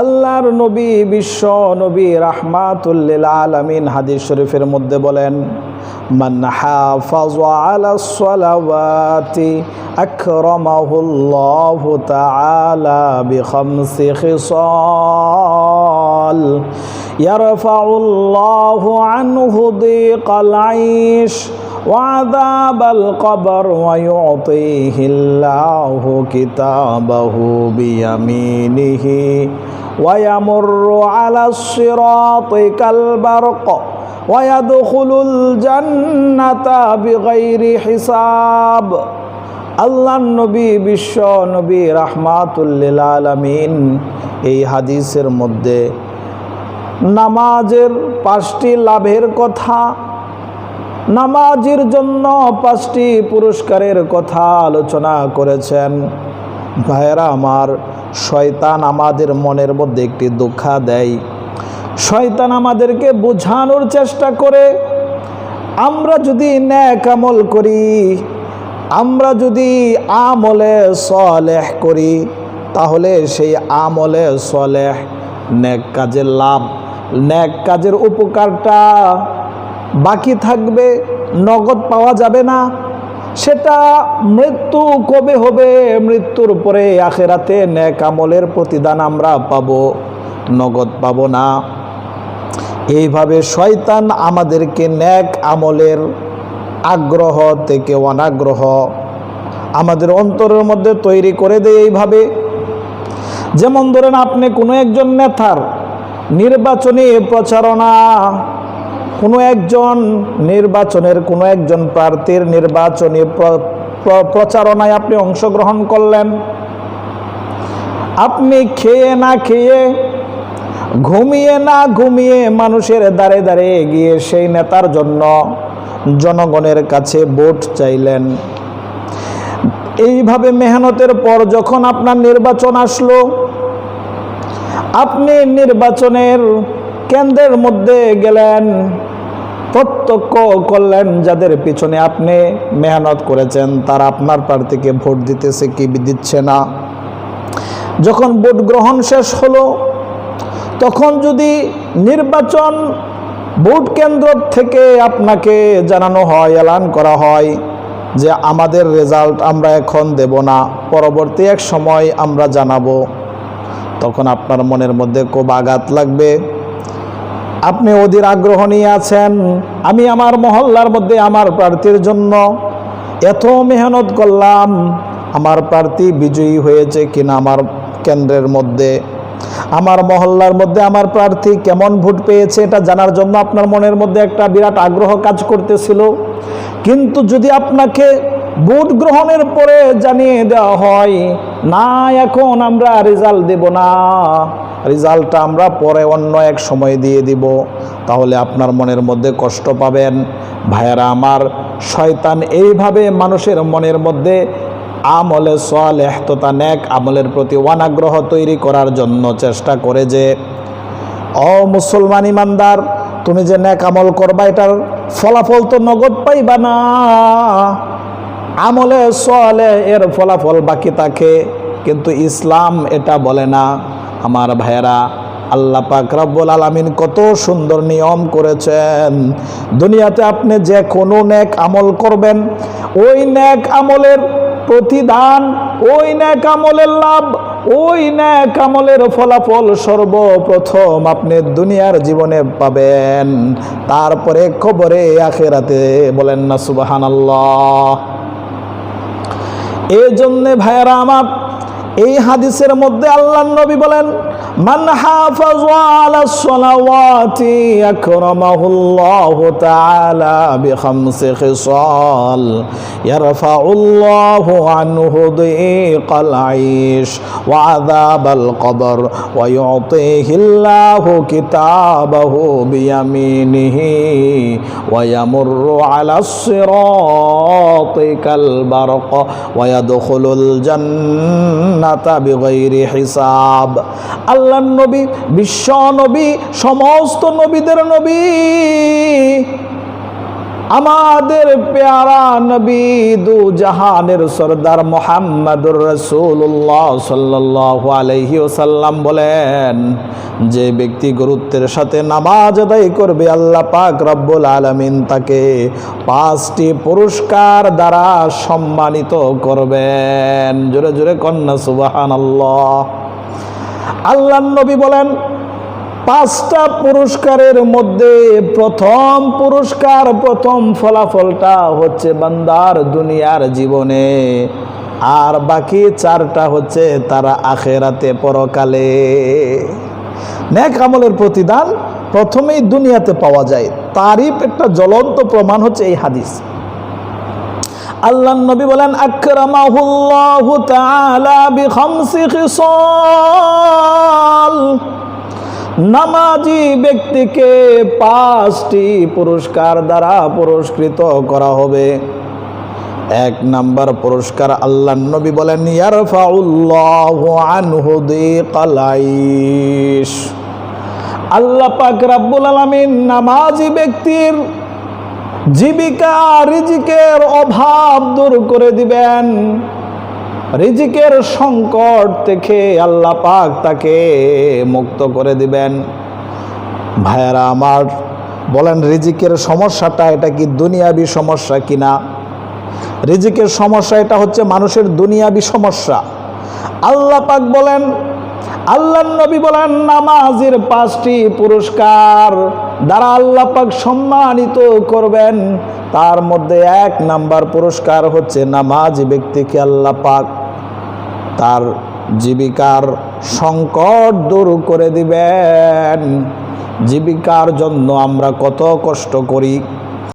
আল্লাহর নবী, বিশ্ব নবী রাহমাতুল্লিল আলামিন হাদিস শরীফের মধ্যে বলেন, মান হাফাজ আলা সালাওয়াতি আকরামাহুল্লাহু তাআলা বিখামসি খিসাল ইয়ারফাউল্লাহু আনহু দিকাল আইশ। وعذاب القبر ويعطيه الله كتابه بيمينه ويمر على الصراط كالبرق ويدخل الجنة بغير حساب আল্লাহ নবী বিশ্ব নবী রাহমাতুল্লিল আলমিন এই হাদিসের মধ্যে নামাজের পাঁচটি লাভের কথা নামাজির জন্য পাঁচটি পুরস্কারের কথা আলোচনা করেছেন। ভাইয়েরা আমার, শয়তান আমাদের মনের মধ্যে একটি দুঃখা দেয়। শয়তান আমাদেরকে বোঝানোর চেষ্টা করে। আমরা যদি ন্যাক আমল করি, আমরা যদি আমলে সলেহ করি, তাহলে সেই আমলে সলেহ ন্যাক কাজের লাভ, ন্যাক কাজের উপকারটা বাকি থাকবে, নগদ পাওয়া যাবে না। সেটা মৃত্যু কবে হবে? মৃত্যুর পরে আখেরাতে ন্যাক আমলের প্রতিদান আমরা পাব, নগদ পাব না। এইভাবে শয়তান আমাদেরকে ন্যাক আমলের আগ্রহ থেকে অনাগ্রহ আমাদের অন্তরের মধ্যে তৈরি করে দেয় এইভাবে। যেমন ধরেন আপনি কোনো একজন নেতার নির্বাচনী প্রচারণা কোনো একজন নির্বাচনের, কোনো একজন প্রার্থীর নির্বাচনী প্রচারণায় আপনি অংশগ্রহণ করলেন। আপনি খেয়ে না খেয়ে, ঘুমিয়ে না ঘুমিয়ে মানুষের দ্বারে দ্বারে গিয়ে সেই নেতার জন্য জনগণের কাছে ভোট চাইলেন। এইভাবে মেহনতের পর যখন আপনার নির্বাচন আসলো, আপনি নির্বাচনের কেন্দ্রের মধ্যে গেলেন, প্রত্যক্ষ করলেন যাদের পিছনে আপনি মেহনত করেছেন, তারা আপনার প্রার্থীকে ভোট দিতেছে কি দিচ্ছে না। যখন ভোট গ্রহণ শেষ হলো, তখন যদি নির্বাচন ভোট কেন্দ্র থেকে আপনাকে জানানো হয়, এলান করা হয় যে আমাদের রেজাল্ট আমরা এখন দেব না, পরবর্তী এক সময় আমরা জানাব, তখন আপনার মনের মধ্যে খুব আঘাত লাগবে। আপনি ওদের আগ্রহ নিয়ে আছেন। আমি আমার মহল্লার মধ্যে আমার প্রার্থীর জন্য এত মেহনত করলাম। আমার প্রার্থী বিজয়ী হয়েছে কিনা আমার কেন্দ্রের মধ্যে। আমার মহল্লার মধ্যে আমার প্রার্থী কেমন ভোট পেয়েছে এটা জানার জন্য আপনার মনের মধ্যে একটা বিরাট আগ্রহ কাজ করতেছিল। কিন্তু যদি আপনাকে ভোট গ্রহণের পরে জানিয়ে দেওয়া হয়, না, এখন আমরা রেজাল্ট দেব না। রেজাল্টটা আমরা পরে অন্য এক সময় দিয়ে দিব। তাহলে আপনার মনের মধ্যে কষ্ট পাবেন। ভাইয়েরা আমার, শয়তান এইভাবে মানুষের মনের মধ্যে আমলে সোয়ালেহ তথা ন্যাক আমলের প্রতি অনাগ্রহ তৈরি করার জন্য চেষ্টা করে যে অ মুসলমান ইমানদার, তুমি যে ন্যাক আমল করবা, এটার ফলাফল তো নগদ পাইবা না। আমলে সোয়ালে এর ফলাফল বাকি থাকে, কিন্তু ইসলাম এটা বলে না। আমার ভাইয়েরা, আল্লাহ পাক রব্বুল আলমিন কত সুন্দর নিয়ম করেছেন। দুনিয়াতে আপনি যে কোনো ন্যাক আমল করবেন, ওই ন্যাক আমলের প্রতিদান, ওই ন্যাক আমলের লাভ, ওই ন্যাক আমলের ফলাফল সর্বপ্রথম আপনি দুনিয়ার জীবনে পাবেন। তারপরে খবরে আখেরাতে বলেন না সুবাহান এই জন্যে ভাইয়েরা আমার এই হাদিসের মধ্যে আল্লাহ নবী বলেন من حافظ على الصلوات يكرمه الله تعالى بخمس خصال. يرفع الله عنه ضيق العيش وعذاب القبر ويعطيه الله كتابه بيمينه ويمر على الصراط كالبرق ويدخل الجنة بغير حساب. আল্লাহ নবী, বিশ্ব নবী, সমস্ত নবীদের নবী। আমাদের পেয়ারা নবী দু জাহানের সর্দার মোহাম্মদুর রসুল্লাহ সাল্লাহ আলহি বলেন, যে ব্যক্তি গুরুত্বের সাথে নামাজ আদায় করবে, আল্লাহ পাক রব্বুল আলমিন তাকে পাঁচটি পুরস্কার দ্বারা সম্মানিত করবেন। জোরে জোরে কন্যা সুবাহান আল্লাহ আল্লাহ নবী বলেন, পাঁচটা পুরস্কারের মধ্যে প্রথম পুরস্কার, প্রথম ফলাফলটা হচ্ছে বান্দার দুনিয়ার জীবনে। আর বাকি চারটা হচ্ছে তারা আখেরাতে পরকালে। নেক আমলের প্রতিদান প্রথমেই দুনিয়াতে পাওয়া যায়। তারই একটা জ্বলন্ত প্রমাণ হচ্ছে এই হাদিস। আল্লাহ নবী বলেন নামাজি ব্যক্তিকে পাঁচটি পুরস্কার দ্বারা পুরস্কৃত করা হবে। এক নাম্বার পুরস্কার আল্লাহ নবী বলেন আল্লাহ পাক রাব্বুল আলামিন নামাজি ব্যক্তির জীবিকা রিজিকের অভাব দূর করে দিবেন। রিজিকের সংকট থেকে আল্লাহ পাক তাকে মুক্ত করে দিবেন। ভাইয়ারা আমার, বলেন রিজিকের সমস্যাটা এটা কি দুনিয়াবি সমস্যা কিনা রিজিকের সমস্যা এটা হচ্ছে মানুষের দুনিয়াবি সমস্যা। আল্লাহ পাক বলেন আল্লাহ নবী বলেন, নামাজের পাঁচটি পুরস্কার। দ্বারা আল্লাহ পাক সম্মানিত করবেন। তার মধ্যে এক নাম্বার পুরস্কার হচ্ছে নামাজ ব্যক্তিকে আল্লাহ পাক তার জীবিকার সংকট দূর করে দিবেন। জীবিকার জন্য আমরা কত কষ্ট করি।